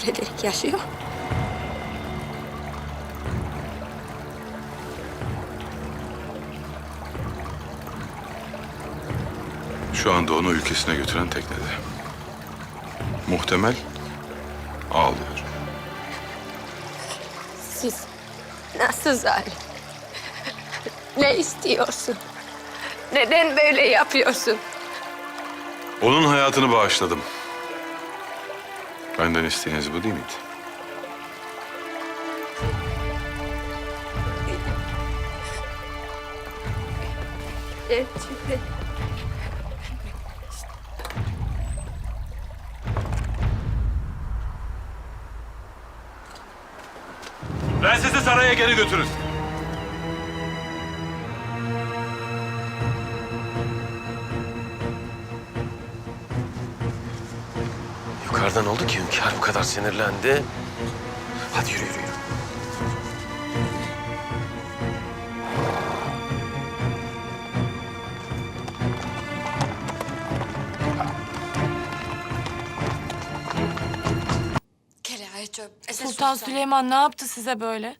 Frederick yaşıyor. Şu anda onu ülkesine götüren teknede. Muhtemel ağlıyor. Siz nasıl zalim? Ne istiyorsun? Neden böyle yapıyorsun? Onun hayatını bağışladım. Benden isteğiniz bu değil miydi? Gerçekten. Prensesi saraya geri götürün. Yukarıdan oldu ki hünkâr bu kadar sinirlendi. Hadi yürü yürü yürü. Sultan Süleyman ne yaptı size böyle?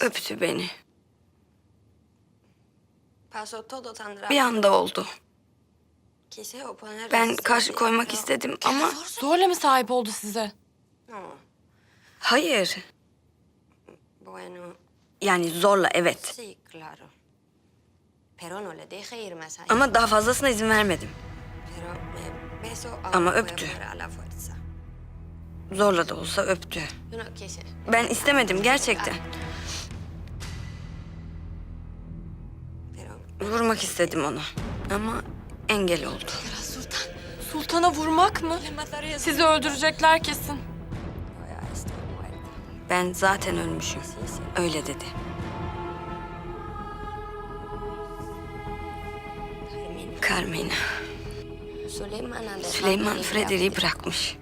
Öptü beni. Bir anda oldu. Ben karşı koymak istedim ama Zorla mı sahip oldu size? hayır. Yani zorla evet. Más allá. Ama daha fazlasına izin vermedim. Ama öptü. Zorla da olsa öptü. Ben istemedim gerçekten. Vurmak istedim onu. Ama engel oldu. Sultana vurmak mı? Sizi öldürecekler kesin. Ben zaten ölmüşüm. Öyle dedi. Carmina. Süleyman, Frederick'i bırakmış.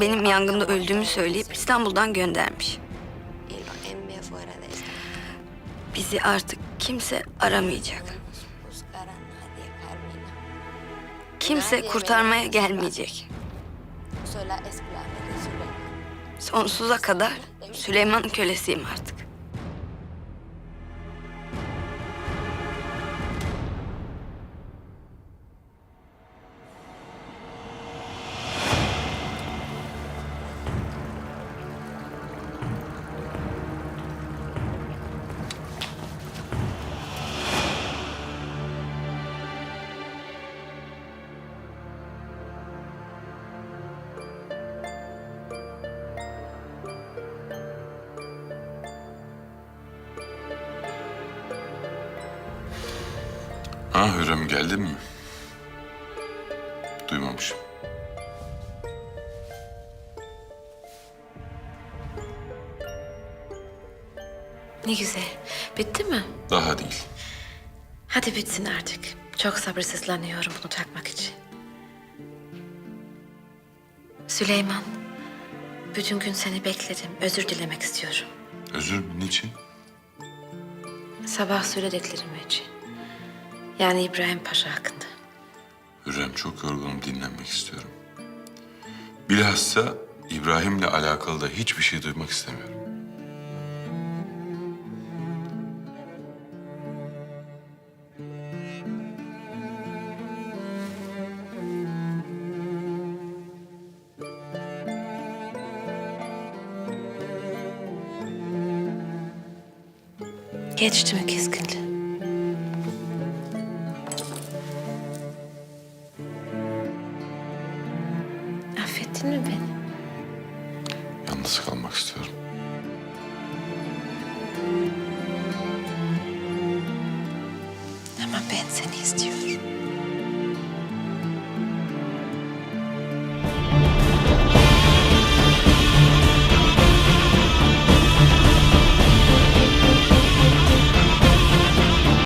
Benim yangında öldüğümü söyleyip İstanbul'dan göndermiş. Bizi artık kimse aramayacak. Kimse kurtarmaya gelmeyecek. Süleyman. Sonsuza kadar Süleyman'ın kölesiyim artık. Ha Hürrem geldin mi? Duymamışım. Ne güzel. Bitti mi? Daha değil. Hadi bitsin artık. Çok sabırsızlanıyorum bunu takmak için. Süleyman, bütün gün seni bekledim. Özür dilemek istiyorum. Özür niçin? Sabah söylediklerim için. Yani İbrahim Paşa hakkında. Hürrem çok yorgunum dinlenmek istiyorum. Bilhassa İbrahim'le alakalı da hiçbir şey duymak istemiyorum. Geçti mi keskinliği? Özledin mi? Yalnız kalmak istiyorum. Ama ben seni istiyorum.